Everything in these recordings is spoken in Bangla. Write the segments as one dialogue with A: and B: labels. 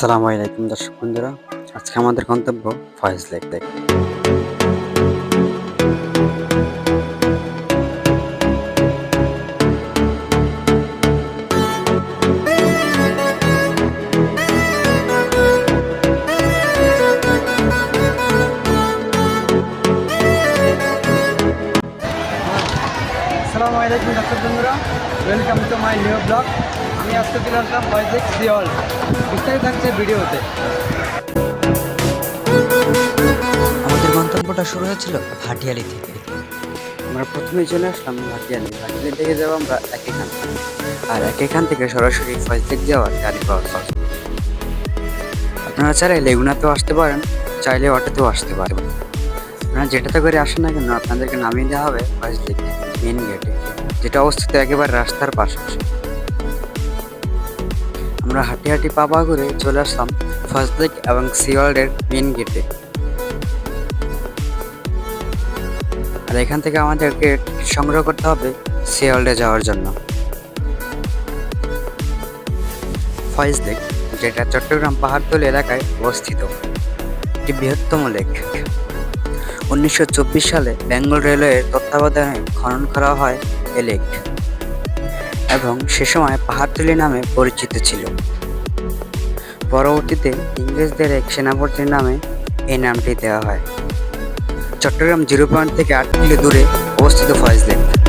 A: আসসালামু আলাইকুম দর্শক বন্ধুরা। আজকে আমাদের গন্তব্য ফয়েজ লেক লেক
B: আসসালামু আলাইকুম দর্শক বন্ধুরা। Welcome to my new blog আজকে চলে আসলাম পয়সেক সিওল বিস্তারিত থাকছে ভিডিওতে।
C: আমাদের গন্তব্যটা শুরু হয়েছিল ভাটিয়ালি থেকে।
A: আমরা প্রথমে চলে আসলাম ভাটিয়ালি। ভাটিয়ালি থেকে যাব আমরা এক এখান আর এক এখান থেকে সরাসরি ফয়েজ লেক যাওয়ার গাড়ি পাওয়া যায় আপনারা চাইলে লেগুনাতেও আসতে পারেন চাইলে অটোতেও আসতে পারেন। আপনারা যেটাতে করে আসেন না কেন আপনাদেরকে নামিয়ে দেওয়া হবে ফয়েজ লেক মেন গেটে যেটা অবস্থিত একেবারে রাস্তার পাশাপাশি আমরা হাঁটি হাঁটি পা পা করে চলে আসলাম ফার্স্ট লেক এবং সিওয়ার্ল্ডের মেন গেটে আর এখান থেকে আমাদেরকে সংগ্রহ করতে হবে সিওয়ার্ল্ডে যাওয়ার জন্য। ফয়েজ যেটা চট্টগ্রাম পাহাড়তলি এলাকায় অবস্থিত। একটি বৃহত্তম লেক উনিশশো চব্বিশ সালে বেঙ্গল রেলওয়ের তত্ত্বাবধানে খনন করা হয় এ লেক এবং সে সময় পাহাড়তলি নামে পরিচিত ছিল। পরবর্তীতে ইংরেজদের এক সেনাপতির নামে এই নামটি দেওয়া হয়। চট্টগ্রাম জিরো পয়েন্ট থেকে আট কিলো দূরে অবস্থিত ফয়েজ লেক।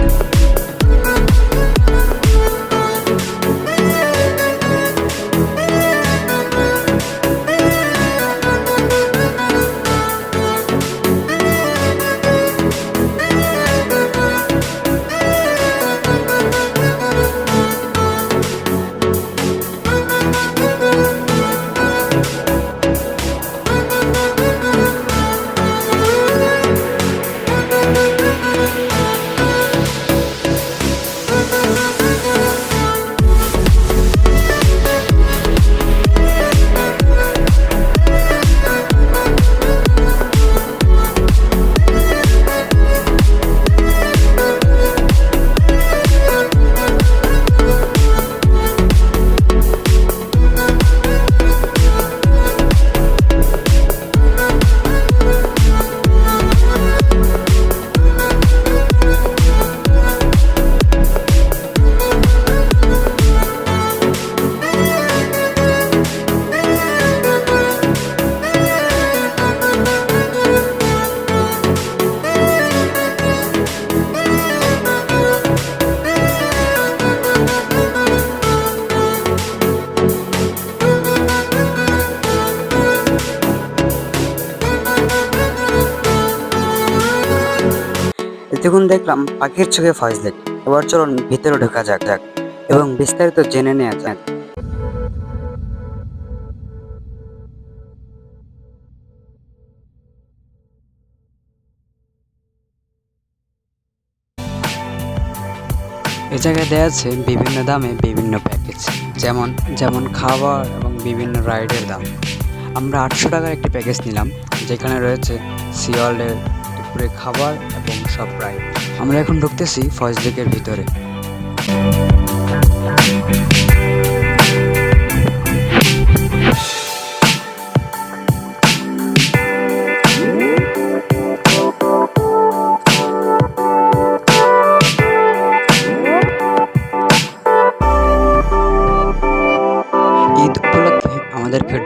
A: দেখলাম পাখির চোখে ফয়েজ লেক এবার চলুন ভিতরে ঢোকা যাক যাক, এবং বিস্তারিত জেনে নেওয়া যাক। এ জায়গায় দেওয়া আছে বিভিন্ন দামে বিভিন্ন প্যাকেজ যেমন যেমন খাবার এবং বিভিন্ন রাইডের দাম। আমরা আটশো টাকার একটি প্যাকেজ নিলাম, যেখানে রয়েছে সিওয়ার্ল্ডের দুপুরে খাবার এবং সব রাইড আমরা এখন ঢুকতেছি ফয়েজ লেকের ভিতরে।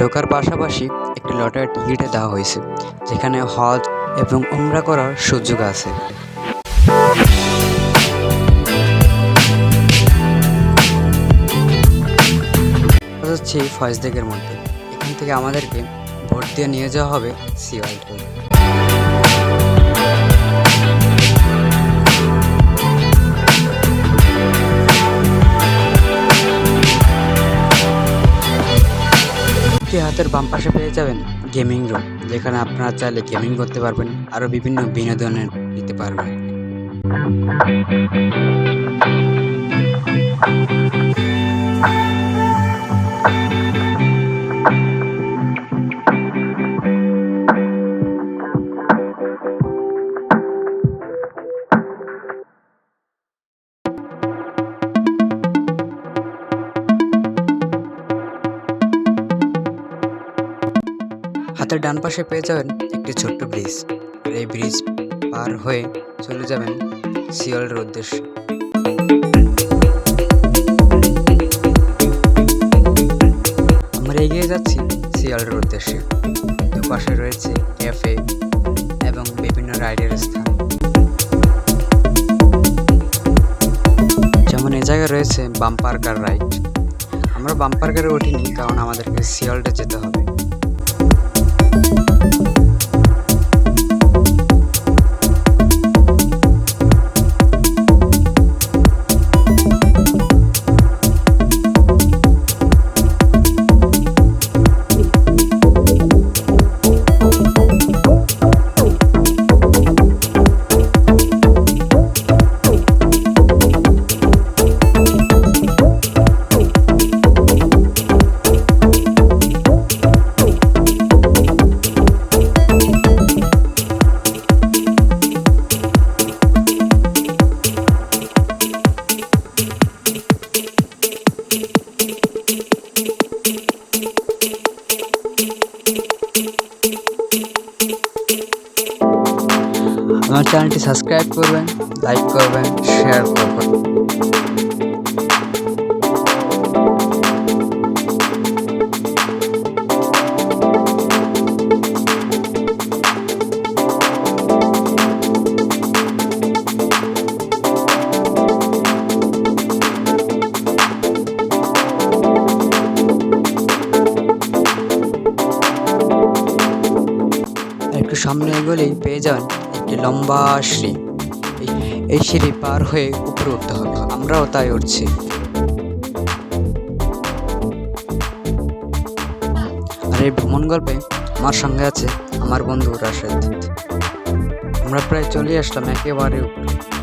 A: ঢোকার পাশাপাশি একটি লটারি টিকিটে দেওয়া হয়েছে, যেখানে হজ এবং উমরা করার সুযোগ আছে। হচ্ছে ফয়েজ লেকের মধ্যে। এখান থেকে আমাদেরকে ভোট দিয়ে নিয়ে যাওয়া হবে সিওয়াল্ডে কি হাতের বাম পাশে পেয়ে যাবেন? গেমিং রুম, যেখানে আপনারা চাইলে গেমিং করতে পারবেন, আরও বিভিন্ন বিনোদনের নিতে পারবেন। ডান পাশে পেয়ে যাবেন একটি ছোট্ট ব্রিজ। আর এই ব্রিজ পার হয়ে চলে যাবেন সিওলের উদ্দেশ্যে। আমরা এগিয়ে যাচ্ছি সিওলের উদ্দেশ্যে। দুপাশে রয়েছে ক্যাফে এবং বিভিন্ন রাইডের স্থান। যেমন এ জায়গায় রয়েছে বাম্পার কার রাইড। আমরা বাম্পার কারে উঠিনি কারণ আমাদেরকে শিয়ালটা যেতে হবে। আমার চ্যানেলটি সাবস্ক্রাইব করবেন লাইক করবেন শেয়ার করবেন। একটু সামনে এগোলেই পেয়ে যাবেন একটি লম্বা সিঁড়ি। এই- সিঁড়ি পার হয়ে উপরে উঠতে হবে, আমরাও তাই উঠছি। আর এই ভ্রমণ গল্পে আমার সঙ্গে আছে আমার বন্ধু রাশেদ। আমরা প্রায় চলে আসলাম একেবারে উপরে।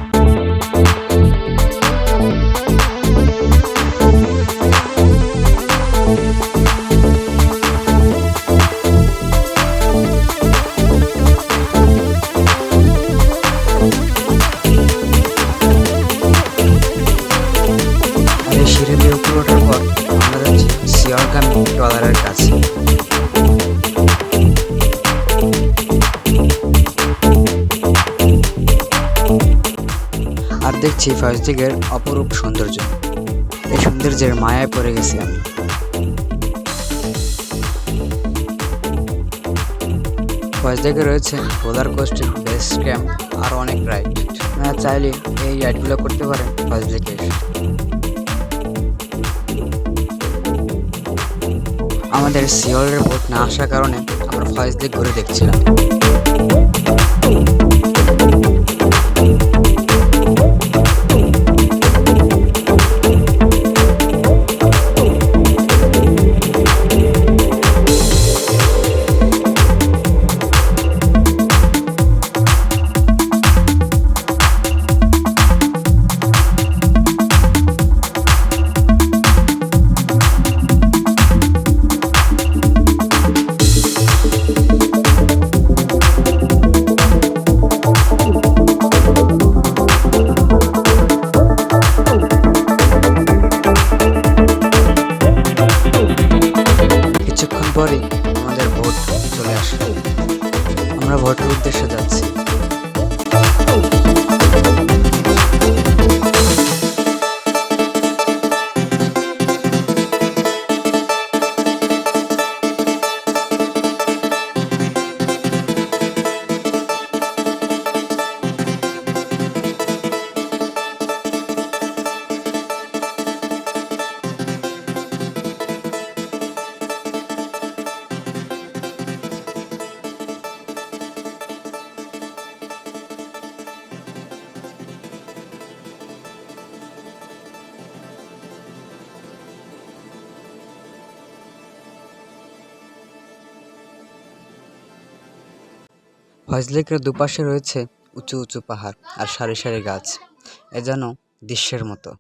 A: দেখছি ফয়েজদিকের অপরূপ সৌন্দর্য। এই সৌন্দর্যের মায়ায় পড়ে গেছি আমি। ফয়েজদিকে রয়েছে রোলার কোস্টিং বেস ক্যাম্প আর অনেক রাইড। আপনারা চাইলে এই রাইডগুলো করতে পারেন ফয়েজদিকে আমাদের সিওলের বোট না আসার কারণে আমরা ফয়েজ দিক ঘুরে দেখছিলাম। ফজলেকের দুপাশে রয়েছে উঁচু উঁচু পাহাড় আর সারি সারি গাছ। এ যেন দৃশ্যের মতো।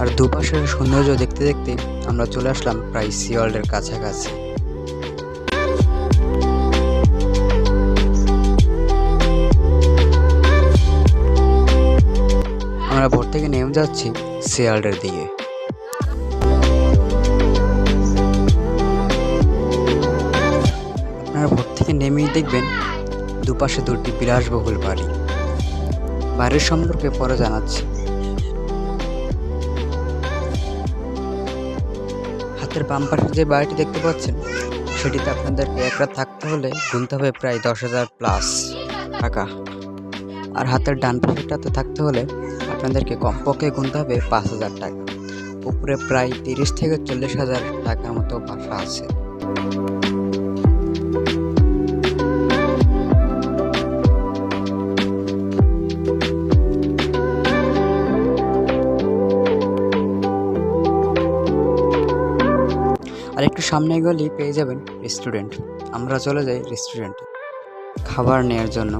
A: আর দুপাশের সৌন্দর্য দেখতে দেখতে আমরা চলে আসলাম প্রায় সিওয়ার্ল্ডের কাছাকাছি। থেকে নেমে যাচ্ছি শিয়ালদের দিকে। আপনারা ভোর থেকে নেমেই দেখবেন দুপাশে দুটি বিলাসবহুল বাড়ি। বাড়ির সম্পর্কে পরে জানাচ্ছি। হাতের বাম পাশে যে বাড়িটি দেখতে পাচ্ছেন, সেটিতে আপনাদেরকে এক রাত থাকতে হলে গুনতে হবে প্রায় দশ হাজার প্লাস টাকা। আর হাতের ডান পাশেটাতে থাকতে হলে আপনাদেরকে কমপক্ষে গুনতে হবে পাঁচ হাজার টাকা। উপরে প্রায় তিরিশ থেকে চল্লিশ হাজার টাকার মতো বাসা আছে। আর একটু সামনে গেলেই পেয়ে যাবেন রেস্টুরেন্ট আমরা চলে যাই রেস্টুরেন্টে খাবার নেওয়ার জন্য।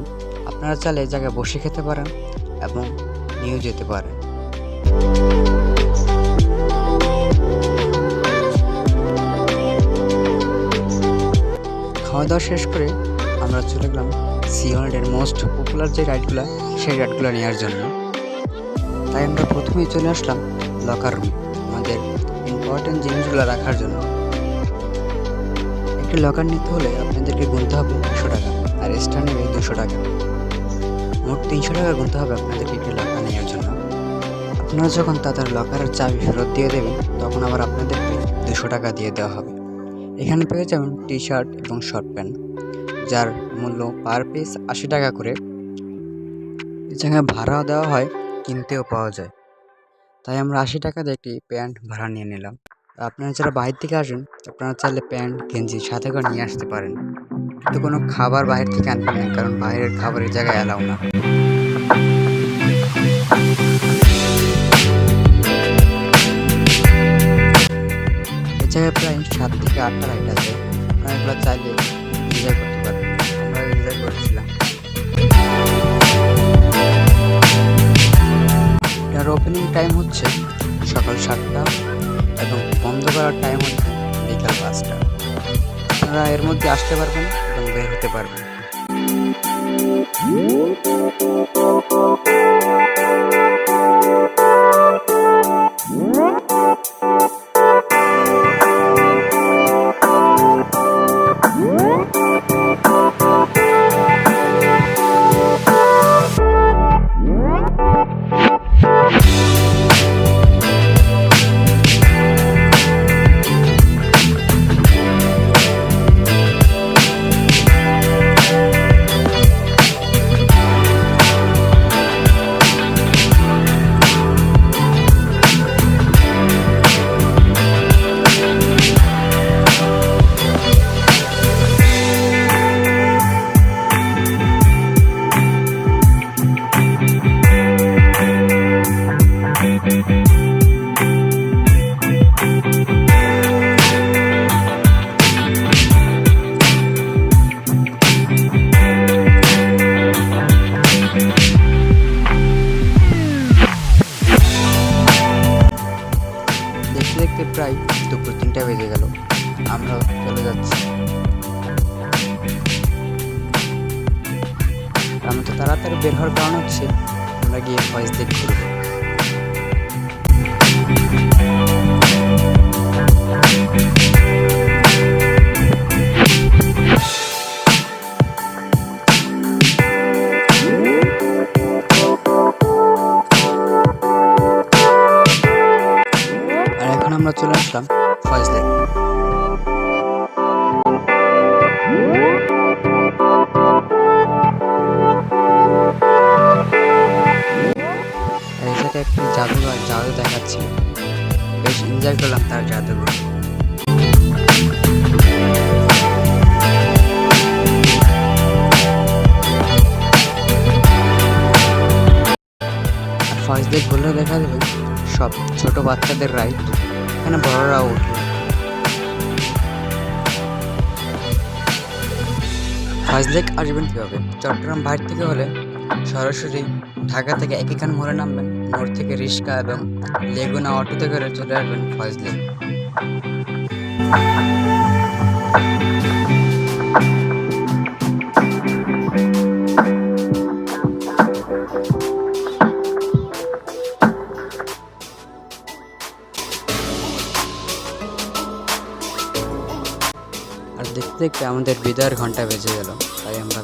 A: আপনারা চাইলে এই জায়গায় বসে খেতে পারেন এবং নিয়েও যেতে পারেন। খাওয়া দাওয়া শেষ করে আমরা চলে গেলাম সি সিওয়ার্ল্ডের মোস্ট পপুলার যে রাইডগুলো সেই রাইডগুলো নেওয়ার জন্য। তাই আমরা প্রথমেই চলে আসলাম লকার রুমে আমাদের ইম্পর্টেন্ট জিনিসগুলো রাখার জন্য। একটি লকার নিতে হলে আপনাদেরকে গুনতে হবে একশো টাকা আর এক্সট্রা নেবে দুশো টাকা। মোট তিনশো টাকা গুনতে হবে আপনাদেরকে একটি লকার নেওয়ার জন্য। আপনারা যখন তাদের লকারের চাবি ফেরত দিয়ে দেবেন, তখন আবার আপনাদেরকে দুশো টাকা দিয়ে দেওয়া হবে। এখানে পেয়ে যাবেন টি শার্ট এবং শর্ট প্যান্ট যার মূল্য পার পিস আশি টাকা করে। জায়গায় ভাড়াও দেওয়া হয়, কিনতেও পাওয়া যায়। তাই আমরা আশি টাকা দিয়ে একটি প্যান্ট ভাড়া নিয়ে নিলাম। আপনারা যারা বাইরে থেকে আসেন, আপনারা চাইলে প্যান্ট গেঞ্জি সাথে করে নিয়ে আসতে পারেন। কিন্তু কোনো খাবার বাইরে থেকে আনবেন না, কারণ বাইরের খাবারের জায়গায় অ্যালাউ না। জায়গায় প্রায় সাত থেকে আটটা রাইড আছে। আপনারা চাইলে এনজয় করতে পারবেন আমরা এনজয় করেছিলাম। এটার ওপেনিং টাইম হচ্ছে সকাল সাতটা এবং বন্ধ করার টাইম হচ্ছে বিকাল পাঁচটা। আপনারা এর মধ্যে আসতে পারবেন এবং বের হতে পারবেন। দেখতে বের হওয়ার কারণ হচ্ছে আমরা গিয়ে ফয়েজ দেখ করব আর এখন আমরা চলে আসলাম জায়গায় একটি জাদুঘর জাদু দেখাচ্ছিল বেশ এনজয় করলাম তার জাদুঘর ফার্স্ট ডে ঘুরলে দেখা যাবে, সব ছোট বাচ্চাদের রাইড এখানে বড়রাও উঠবে ফার্স্ট লেক আসবেন কীভাবে? চট্টগ্রাম বাইর থেকে হলে সরাসরি ঢাকা থেকে একইখান মোড়ে নামবেন। মোড় থেকে রিক্সা এবং লেগুনা অটোতে করে চলে আসবেন ফয়জলি। আর দেখতে দেখতে আমাদের বিদায়ের ঘণ্টা বেজে গেল, তাই আমরা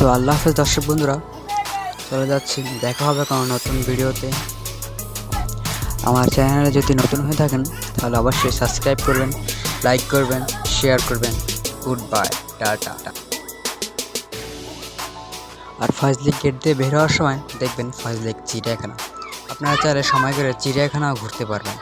A: তো আল্লাহ হাফেজ দর্শক বন্ধুরা, চলে যাচ্ছি। দেখা হবে কোনো নতুন ভিডিওতে। আমার চ্যানেলে যদি নতুন হয়ে থাকেন, তাহলে অবশ্যই সাবস্ক্রাইব করবেন, লাইক করবেন, শেয়ার করবেন। Good bye tata. আর ফজলিক গেট দিয়ে বের হওয়ার সময় দেখবেন ফজলিক চিড়িয়াখানা। আপনারা চাইলে সময় করে চিড়িয়াখানাও ঘুরতে পারবেন।